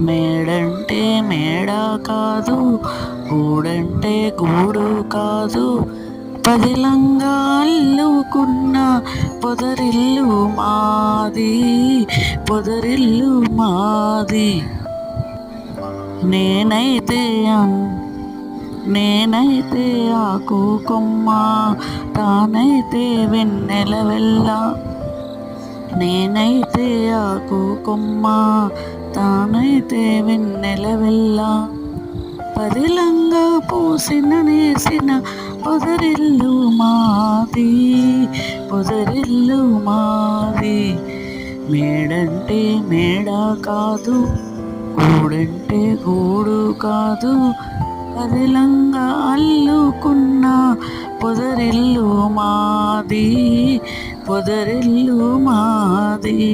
మేడంటే మేడ కాదు గూడంటే గూడు కాదు. పదిలంగా అల్లుకున్న పొదరిల్లు మాది పొదరిల్లు మాది. నేనైతే నేనైతే ఆకు కొమ్మ తానైతే వెన్నెల వెళ్ళ నేనైతే ఆకు కొమ్మ తానైతే వెన్నెల వెళ్ళ. పదిలంగా పూసిన నేసిన పొదరిల్లు మాది పొదరిల్లు మాది. మేడంటే మేడ కాదు గూడంటే గూడు కాదు. పదిలంగా అల్లుకున్న పొదరిల్లు మాది పొదరిల్లు మా మాది